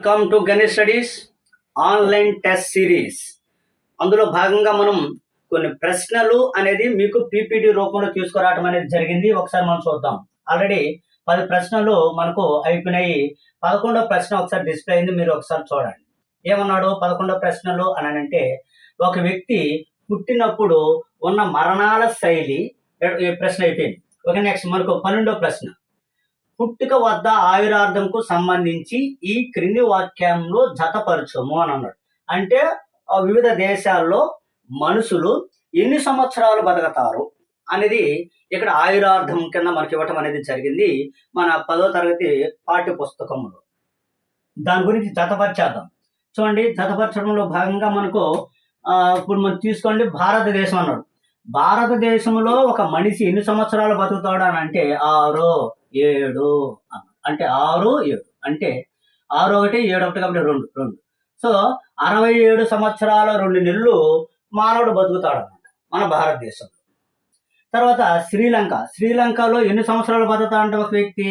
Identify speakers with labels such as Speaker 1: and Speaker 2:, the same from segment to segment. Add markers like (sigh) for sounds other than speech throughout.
Speaker 1: Welcome to Ganesh studies online test series అందులో భాగంగా మనం కొన్ని ప్రశ్నలు అనేది మీకు పీపీటీ రూపంలో తీసుకురావడం అనేది జరిగింది. ఒకసారి మనం చూద్దాం. ఆల్రెడీ పది ప్రశ్నలు మనకు అయిపోయినాయి. పదకొండో ప్రశ్న ఒకసారి డిస్ప్లే అయింది. మీరు ఒకసారి చూడండి. ఏమన్నాడు? పదకొండో ప్రశ్నలు అని అంటే ఒక వ్యక్తి పుట్టినప్పుడు ఉన్న మరణాల శైలి ప్రశ్న అయిపోయింది. ఓకే నెక్స్ట్ మనకు పన్నెండో ప్రశ్న. పుట్టుక వద్ద ఆయురార్థంకు సంబంధించి ఈ క్రింది వాక్యంలో జతపరచము అని అన్నాడు. అంటే వివిధ దేశాల్లో మనుషులు ఎన్ని సంవత్సరాలు బతకతారు అనేది ఇక్కడ ఆయురార్థం కింద మనకి ఇవ్వటం అనేది జరిగింది మన పదో తరగతి పాఠ్య పుస్తకంలో దాని గురించి జతపరిచేద్దాం. చూడండి జతపరచడంలో భాగంగా మనకు ఇప్పుడు మనం తీసుకోండి భారతదేశం అన్నాడు. భారతదేశంలో ఒక మనిషి ఎన్ని సంవత్సరాలు బతుకుతాడు అని అంటే ఆరు ఏడు అంటే ఆరు ఏడు. అంటే ఆరు ఒకటి ఏడు ఒకటి కాబట్టి రెండు రెండు. సో అరవై ఏడు సంవత్సరాల రెండు నెలలు మానవుడు బతుకుతాడు అన్నమాట మన భారతదేశంలో. తర్వాత శ్రీలంక. శ్రీలంకలో ఎన్ని సంవత్సరాలు బతుకుతాడంటే ఒక వ్యక్తి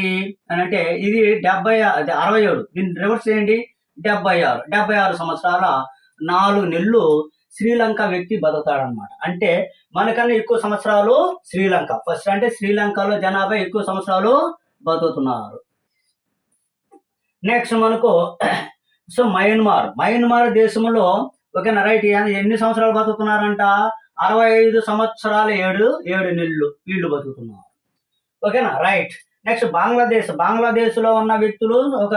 Speaker 1: అని అంటే ఇది డెబ్బై అది అరవై ఏడు. దీన్ని రివర్స్ చేయండి డెబ్బై ఆరు. డెబ్బై ఆరు సంవత్సరాల నాలుగు నెలలు శ్రీలంక వ్యక్తి బతుకుతాడనమాట అంటే మనకన్నా ఎక్కువ సంవత్సరాలు శ్రీలంక. ఫస్ట్ అంటే శ్రీలంకలో జనాభా ఎక్కువ సంవత్సరాలు బతుకుతున్నారు. నెక్స్ట్ మనకు (clears throat) సో మయన్మార్ మయన్మార్ దేశంలో ఓకేనా రైట్ ఎన్ని సంవత్సరాలు బతుకుతున్నారంట? అరవై ఐదు సంవత్సరాల ఏడు ఏడు నెలలు వీళ్ళు బతుకుతున్నారు. ఓకేనా రైట్. నెక్స్ట్ బంగ్లాదేశ్. బంగ్లాదేశ్లో ఉన్న వ్యక్తులు ఒక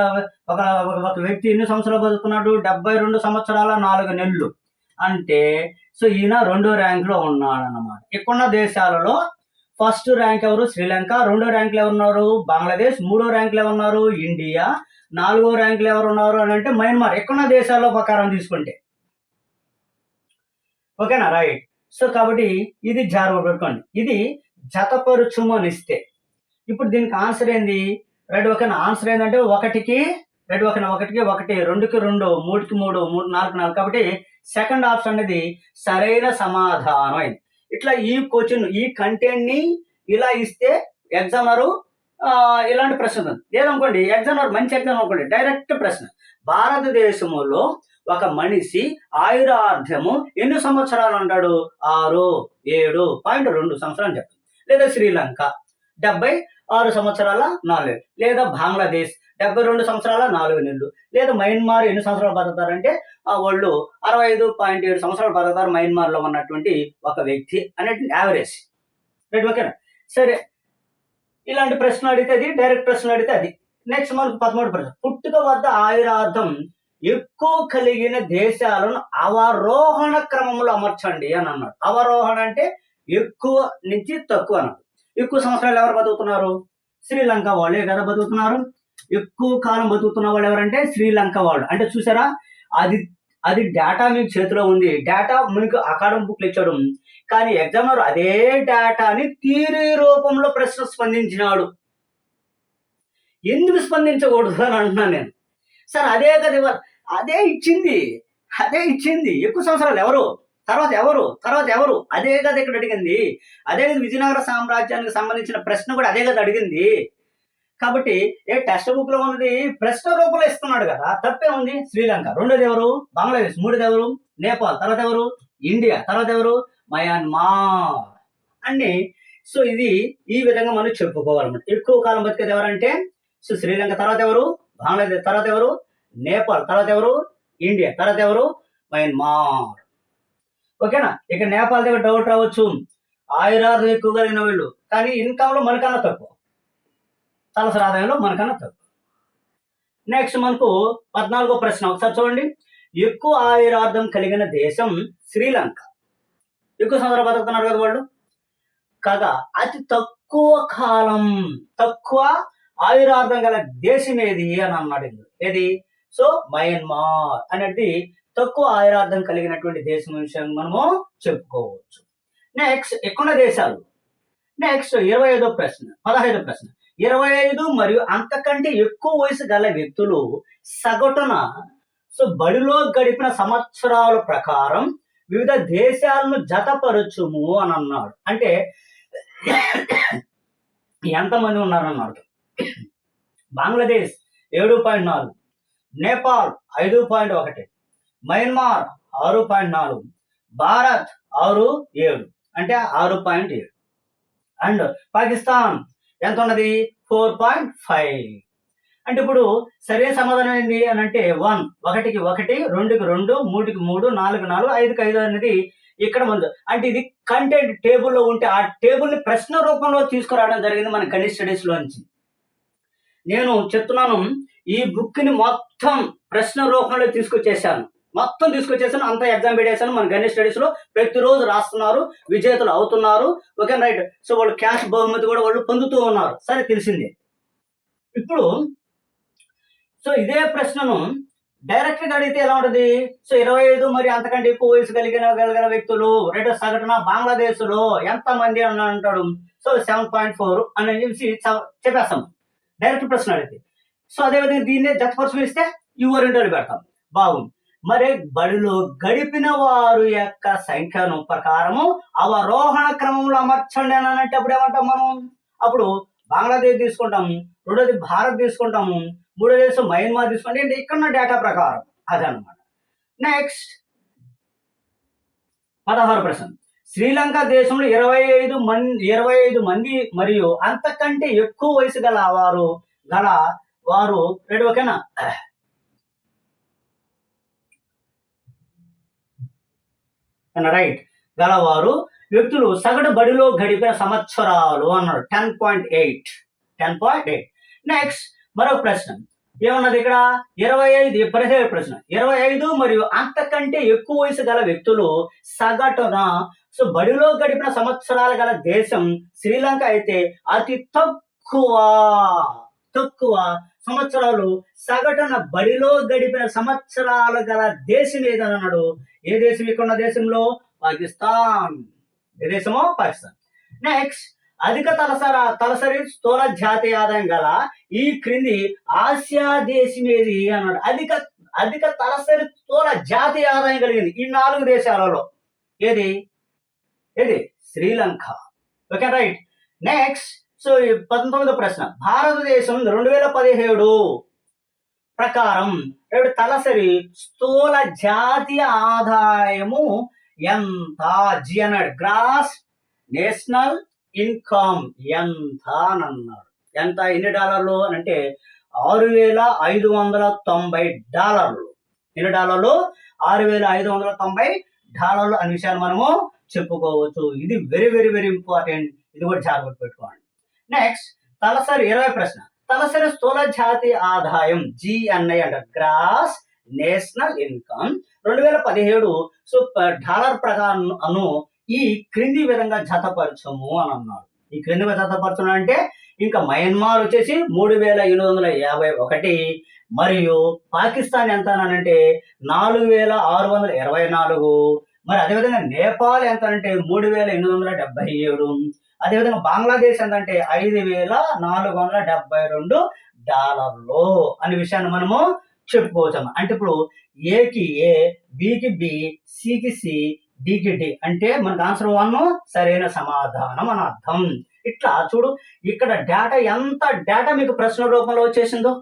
Speaker 1: ఒక ఒక వ్యక్తి ఎన్ని సంవత్సరాలు బతుకుతున్నాడు? డెబ్బై రెండు సంవత్సరాల నాలుగు నెలలు. అంటే సో ఈయన రెండో ర్యాంక్లో ఉన్నాడు అన్నమాట ఇక్కడున్న దేశాలలో ఫస్ట్ ర్యాంక్ ఎవరు? శ్రీలంక. రెండో ర్యాంక్ ఉన్నారు బంగ్లాదేశ్. మూడో ర్యాంకులు ఉన్నారు ఇండియా. నాలుగో ర్యాంకులు ఎవరు ఉన్నారు అని అంటే మయన్మార్. ఇక్కడున్న దేశాల్లో ప్రకారం తీసుకుంటే. ఓకేనా? రైట్. సో కాబట్టి ఇది జాగ్రత్త పెట్టుకోండి. ఇది జతపరుచుము అని ఇస్తే ఇప్పుడు దీనికి ఆన్సర్ ఏంది? రైట్ ఓకేనా? ఆన్సర్ ఏంటంటే ఒకటికి రైట్ ఓకేనా ఒకటికి ఒకటి రెండుకి రెండు మూడుకి మూడు మూడు నాలుగు నాలుగు. కాబట్టి సెకండ్ ఆప్షన్ అనేది సరైన సమాధానం అయింది. ఇట్లా ఈ క్వశ్చన్ ఈ కంటెంట్ని ఇలా ఇస్తే ఎగ్జామరు ఇలాంటి ప్రశ్న ఉంది లేదనుకోండి ఎగ్జామర్ మంచి ఎగ్జామ్ అనుకోండి డైరెక్ట్ ప్రశ్న. భారతదేశంలో ఒక మనిషి ఆయురార్థము ఎన్ని సంవత్సరాలు అంటాడు? ఆరు ఏడు పాయింట్ రెండు సంవత్సరాలు చెప్పండి. లేదా శ్రీలంక. డెబ్బై ఆరు సంవత్సరాల నాలుగు. లేదా బంగ్లాదేశ్ డెబ్బై రెండు సంవత్సరాల నాలుగు నెలలు. లేదా మయన్మార్ ఎన్ని సంవత్సరాలు బతుకుతారంటే ఆ వాళ్ళు అరవై ఐదు పాయింట్ ఏడు సంవత్సరాలు బతుకుతారు మయన్మార్లో ఉన్నటువంటి ఒక వ్యక్తి అనేటువంటి యావరేజ్. రైట్ ఓకేనా? సరే. ఇలాంటి ప్రశ్న అడిగితే అది డైరెక్ట్ ప్రశ్న అడిగితే అది. నెక్స్ట్ మనకు పదమూడు ప్రశ్న. పుట్టుక వద్ద ఆయురార్థం ఎక్కువ కలిగిన దేశాలను అవరోహణ క్రమంలో అమర్చండి అని అన్నాడు. అవరోహణ అంటే ఎక్కువ నుంచి తక్కువ అన్నాడు. ఎక్కువ సంవత్సరాలు ఎవరు బతుకుతున్నారు? శ్రీలంక వాళ్ళే కదా బతుకుతున్నారు. ఎక్కువ కాలం బతుకుతున్న వాళ్ళు ఎవరంటే శ్రీలంక వాళ్ళు. అంటే చూసారా? అది అది డేటా మీకు చేతిలో ఉంది. డేటా మీకు అకాడమిక్ బుక్లు ఇచ్చాడు కానీ ఎగ్జామినర్ అదే డేటాని థీరీ రూపంలో ప్రశ్న స్పందించినాడు. ఎందుకు స్పందించకూడదు అని అంటున్నాను నేను. సార్ అదే కదా అదే ఇచ్చింది. అదే ఇచ్చింది. ఎక్కువ సంవత్సరాలు ఎవరు? తర్వాత ఎవరు? తర్వాత ఎవరు? అదే కదా ఇక్కడ అడిగింది? అదే కదా విజయనగర సామ్రాజ్యానికి సంబంధించిన ప్రశ్న కూడా అదే కదా అడిగింది. కాబట్టి ఏ టెక్స్ట్ బుక్లో ఉన్నది? ప్రశ్న రూపంలో ఇస్తున్నాడు కదా. తప్పే ఉంది. శ్రీలంక. రెండోది ఎవరు? బంగ్లాదేశ్. మూడోది ఎవరు? నేపాల్. తర్వాత ఎవరు? ఇండియా. తర్వాత ఎవరు? మయన్మార్. అన్ని. సో ఇది ఈ విధంగా మనం చెప్పుకోవాలన్నమాట. ఎక్కువ కాలం బతికేది ఎవరంటే? సో శ్రీలంక. తర్వాత ఎవరు? బంగ్లాదేశ్. తర్వాత ఎవరు? నేపాల్. తర్వాత ఎవరు? ఇండియా. తర్వాత ఎవరు? మయన్మార్. ఓకేనా? ఇక నేపాల్ దగ్గర డౌట్ రావచ్చు. ఆయురారు ఎక్కువ కలిగిన వీళ్ళు. కానీ ఇన్కమ్ మనకన్నా తక్కువ. తలసరి ఆదాయంలో మనకన్నా తక్కువ. నెక్స్ట్ మనకు పద్నాలుగో ప్రశ్న. ఒకసారి చూడండి. ఎక్కువ ఆయురార్థం కలిగిన దేశం శ్రీలంక ఎక్కువ సంవత్సరాలు బతుకుతున్నారు కదా వాళ్ళు. కాగా అతి తక్కువ కాలం తక్కువ ఆయురార్థం గల దేశం ఏది అని అన్నాడు ఇందులో. ఏది? సో మయన్మార్. అనేది తక్కువ ఆయురార్థం కలిగినటువంటి దేశం విషయం మనము చెప్పుకోవచ్చు. నెక్స్ట్ ఎక్కువ దేశాలు? నెక్స్ట్ ఇరవై ఐదో ప్రశ్న పదహైదో ప్రశ్న. ఇరవై ఐదు మరియు అంతకంటే ఎక్కువ వయసు గల వ్యక్తులు సగటున సో బడిలో గడిపిన సంవత్సరాల ప్రకారం వివిధ దేశాలను జతపరచుము అని అన్నాడు. అంటే ఎంతమంది ఉన్నారన్నాడు బంగ్లాదేశ్ ఏడు పాయింట్ నాలుగు నేపాల్ ఐదు పాయింట్ ఒకటి మయన్మార్ ఆరు పాయింట్ నాలుగు. భారత్ ఆరు ఏడు. అంటే ఆరు పాయింట్ ఏడు. అండ్ పాకిస్తాన్ ఎంత ఉన్నది? ఫోర్ పాయింట్ ఫైవ్ అంటే ఇప్పుడు సరైన సమాధానం ఏంటి అని అంటే వన్ ఒకటికి ఒకటి రెండుకి రెండు మూడుకి మూడు నాలుగు నాలుగు ఐదుకి ఐదు అనేది ఇక్కడ ముందు. అంటే ఇది కంటెంట్ టేబుల్లో ఉంటే ఆ టేబుల్ని ప్రశ్న రూపంలో తీసుకురావడం జరిగింది మన గణిత స్టడీస్లో నుంచి. నేను చెప్తున్నాను ఈ బుక్ని మొత్తం ప్రశ్న రూపంలో తీసుకొచ్చేసాను మొత్తం తీసుకొచ్చేసాను అంత ఎగ్జామ్ పెట్టేసాను మన గణేష్ స్టడీస్లో ప్రతిరోజు రాస్తున్నారు విజేతలు అవుతున్నారు. ఓకే రైట్ సో వాళ్ళు క్యాష్ బహుమతి కూడా వాళ్ళు పొందుతూ ఉన్నారు. సరే తెలిసిందే. ఇప్పుడు సో ఇదే ప్రశ్నను డైరెక్ట్గా అడిగితే ఎలా ఉంటది? సో ఇరవై ఐదు మరి అంతకంటే ఎక్కువ వయసు కలిగిన కలిగిన వ్యక్తులు రేటు సగటున బంగ్లాదేశ్లో ఎంత మంది అని అంటాడు? సో సెవెన్ పాయింట్ ఫోర్ అని చెప్పి చెప్పేస్తాం. డైరెక్ట్ ప్రశ్న అడిగితే. సో అదేవిధంగా దీన్నే జతపరుచు ఇస్తే యువర్ ఇంటర్వ్యూ పెడతాం. బాగుంది. మరి బడిలో గడిపిన వారు యొక్క సంఖ్యను ప్రకారము అవరోహణ క్రమంలో అమర్చండి అని అనేటప్పుడు ఏమంటాం మనం? అప్పుడు బంగ్లాదేశ్ తీసుకుంటాము రెండోది భారత్ తీసుకుంటాము మూడో దేశం మయన్మార్ తీసుకుంటే. ఇక్కడ ఉన్న డేటా ప్రకారం. అదనమాట నెక్స్ట్ పదహారు ప్రశ్న. శ్రీలంక దేశంలో ఇరవై ఐదు మంది ఇరవై ఐదు మంది మరియు అంతకంటే ఎక్కువ వయసు గల వారు గల వారు రెడీ ఓకేనా? రైట్ గలవారు వ్యక్తులు సగటు బడిలో గడిపిన సంవత్సరాలు అన్నాడు. Ten point eight ten point eight next మరొక ప్రశ్న. ఏమన్నది ఇక్కడ? ఇరవై ఐదు పదిహేడు ప్రశ్న. ఇరవై ఐదు మరియు అంతకంటే ఎక్కువ వయసు గల వ్యక్తులు సగటున సో బడిలో గడిపిన సంవత్సరాలు గల దేశం శ్రీలంక అయితే అతి తక్కువ. తక్కువ సంవత్సరాలు సగటున బడిలో గడిపిన సంవత్సరాలు గల దేశం ఏదని అన్నాడు ఏ దేశం ఇక్కడ ఉన్న దేశంలో? పాకిస్తాన్. ఏ దేశమో? పాకిస్తాన్. నెక్స్ట్ అధిక తలసర తలసరి స్థూల జాతీయ ఆదాయం గల ఈ క్రింది ఆసియా దేశం ఏది అన్నాడు? అధిక అధిక తలసరి స్థూల జాతీయ ఆదాయం కలిగింది ఈ నాలుగు దేశాలలో. ఏది? ఏది? Sri Lanka. Okay right next so ఈ పంతొమ్మిదో ప్రశ్న. భారతదేశం రెండు వేల పదిహేడు ప్రకారం రేపు తలసరి స్థూల జాతీయ ఆదాయము ఎంత? జి అన్నాడు. గ్రాస్ నేషనల్ ఇన్కమ్ ఎంత అని అన్నాడు. ఎంత? ఎన్ని డాలర్లు అని అంటే ఆరు వేల ఐదు వందల తొంభై డాలర్లు. ఎన్ని డాలర్లు? ఆరు వేల ఐదు వందల తొంభై డాలర్లు అనే విషయాన్ని మనము చెప్పుకోవచ్చు. ఇది వెరీ వెరీ వెరీ ఇంపార్టెంట్ ఇది కూడా జాగ్రత్త పెట్టుకోండి. నెక్స్ట్ తలసరి ఇరవై ప్రశ్న. తలసరి స్థూల జాతి ఆదాయం జిఎన్ఐ అంట గ్రాస్ నేషనల్ ఇన్కమ్. రెండు వేల పదిహేడు సో డాలర్ ప్రకారం అను ఈ క్రింది విధంగా జతపరచము అని అన్నాడు. ఈ క్రింది విధంగా జతపరచడం అంటే ఇంకా మయన్మార్ వచ్చేసి మూడు వేల ఎనిమిది వందల యాభై ఒకటి మరియు పాకిస్తాన్ ఎంత అంటే నాలుగు వేల ఆరు వందల ఇరవై నాలుగు. మరి అదేవిధంగా నేపాల్ ఎంత అంటే మూడు వేల ఎనిమిది వందల డెబ్బై ఏడు. అదేవిధంగా బంగ్లాదేశ్ ఏంటంటే ఐదు వేల నాలుగు వందల డెబ్బై రెండు డాలర్లు అనే విషయాన్ని మనము చెప్పుకోవచ్చు అంటే ఇప్పుడు ఏకి ఏ బికి బి సికి సి డికి డి అంటే మనకు ఆన్సర్ వన్ సరైన సమాధానం అని అర్థం. ఇట్లా చూడు ఇక్కడ డేటా ఎంత డేటా మీకు ప్రశ్న రూపంలో వచ్చేసిందో.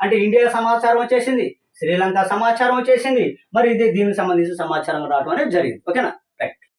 Speaker 1: అంటే ఇండియా సమాచారం వచ్చేసింది శ్రీలంక సమాచారం వచ్చేసింది మరి ఇది దీనికి సంబంధించిన సమాచారం రావడం అనేది జరిగింది. ఓకేనా